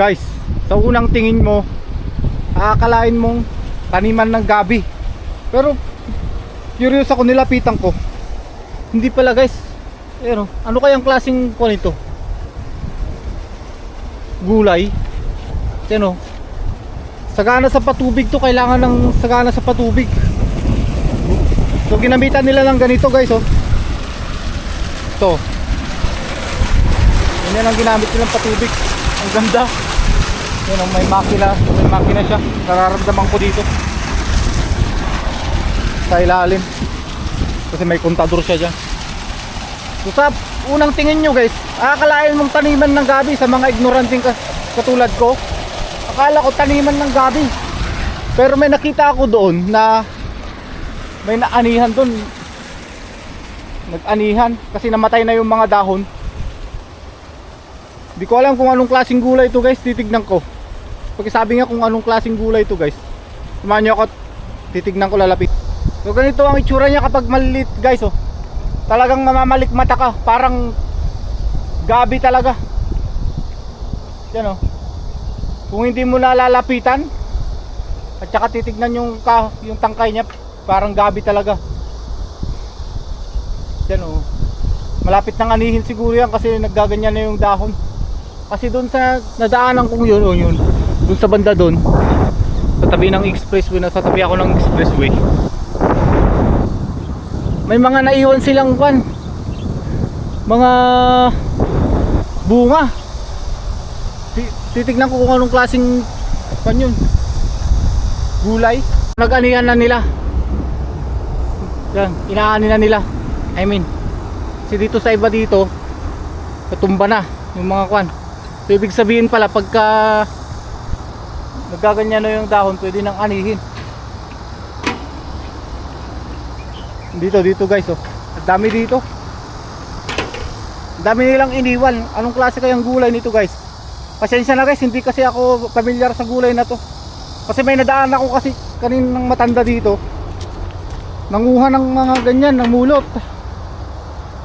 Guys, sa unang tingin mo, aakalain mong taniman ng gabi. Pero, curious ako nilapitan ko. Hindi pala guys. Pero, ano kayang klaseng kuha nito? Gulay. Yan o. Sagana sa patubig to, kailangan ng sagana sa patubig. So ginamitan nila lang ganito guys oh. Ito. Yan ang ginamit nilang patubig. Ang ganda. Yan oh, may makina, may makina siya. Nararamdaman ko dito. Sa ilalim. Kasi may kontador siya dyan. So sa unang tingin nyo guys, akalain mong taniman ng gabi sa mga ignoranting ka, katulad ko. Akala ko taniman ng gabi. Pero may nakita ako doon na may naanihan doon. Nag-anihan kasi namatay na yung mga dahon. Hindi ko alam kung anong klaseng gulay ito guys, titignan ko. Pag sabi nga kung anong klaseng gulay ito guys. Samahan nyo ako, titignan ko lalapit. So ganito ang itsura niya kapag malilit guys oh. Talagang mamamalik mata ka, parang gabi talaga. Yan oh. Kung hindi mo nalalapitan at saka titignan yung ka, yung tangkay niya, parang gabi talaga. Yan oh. Malapit nang anihin siguro yan kasi naggaganyan na yung dahon. Kasi doon sa nadaanan kong yun, oh, yun. Doon sa banda doon. Sa tabi ng expressway, nasa tabi ako ng expressway. May mga naiwan silang kwan. Mga bunga. Ti- Titignan ko kung anong klaseng kwan yun. Gulay. Nag-anihan na nila. Yan, inaani na nila. I mean, kasi dito sa iba dito, natumba na yung mga kwan. So, ibig sabihin pala, pagka nagaganyan na yung dahon, pwede nang anihin. Dito, dito guys, oh. Ang dami dito. Ang dami nilang iniwan. Anong klase kayang gulay nito guys? Pasensya na guys, hindi kasi ako familiar sa gulay na to. Kasi may nadaan ako kasi kaninang matanda dito. Nanguha ng mga ganyan, ng mulot.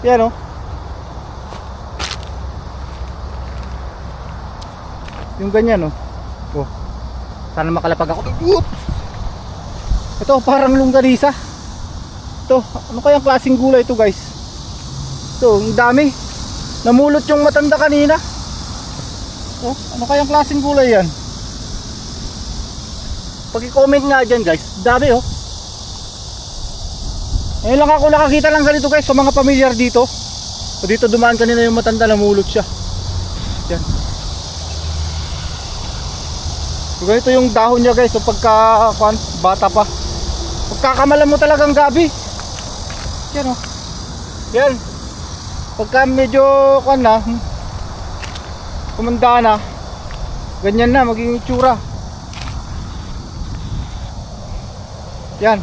Yan oh. Yung ganyan oh. Oh. Sana makalapag ako. Oops! Ito parang longganisa. Ito, ano kayang klaseng gulay ito guys? Ito, ang dami. Namulot yung matanda kanina. Oh, ano kayang klaseng gulay yan? Pag-comment nga dyan guys, dami oh. Ngayon lang ako nakakita lang ganito guys sa mga pamilyar dito. So dito dumaan kanina yung matanda namulot siya. So ganito yung dahon niya guys so pagka kwan, bata pa. Pagkakamalan mo talagang gabi. Yan oh. Yan. Pagka medyo kwan na, hmm, kumanda na, ganyan na magiging itsura. Yan.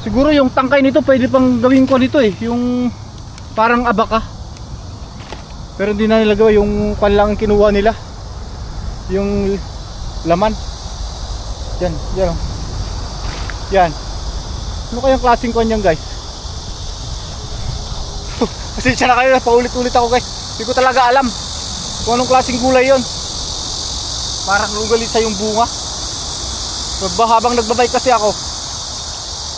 Siguro yung tangkay nito pwede pang gawin ko nito eh, yung parang abaka. Pero hindi na nilagawa yung kwan lang ang kinuha nila. Yung laman. Yan, yan oh. Yan. Ano kayang klaseng kwan yan guys? Pasensya na kayo, paulit-ulit ako guys. Hindi ko talaga alam kung anong klaseng gulay yon. Parang lugalisa yung bunga. So, ba, habang nagbabay kasi ako,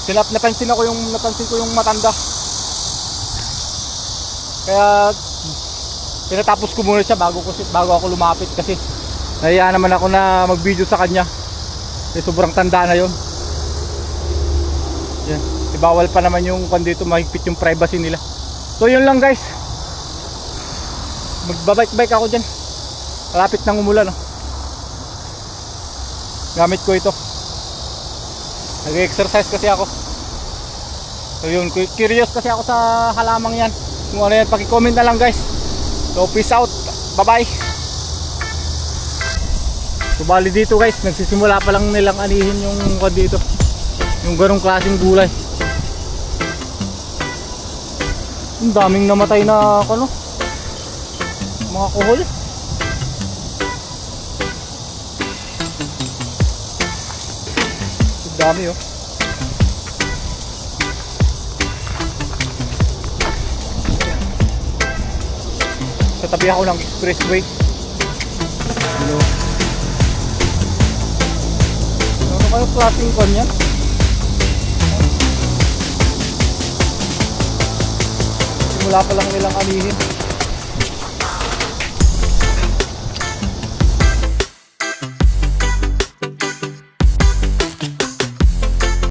sinap napansin ako yung napansin ko yung matanda. Kaya pinatapos ko muna siya bago ko bago ako lumapit kasi nahiya naman ako na mag-video sa kanya. Kasi sobrang tanda na yon. Yan. Ibawal pa naman yung kung mahigpit yung privacy nila. So yun lang guys. Magbabike-bike ako dyan. Malapit nang umulan. Oh. Gamit ko ito. Nag-exercise kasi ako. So yun, cu- curious kasi ako sa halamang yan. Kung ano yan, paki-comment na lang guys. So peace out. Bye-bye. So bali dito guys, nagsisimula pa lang nilang anihin yung kwan dito. Yung ganong klaseng gulay. Ang daming namatay na ano, mga kuhol. Ang dami oh. Sa katabi ako ng expressway. Ano? Ano kayo klaseng kon? Simula pa lang nilang anihin.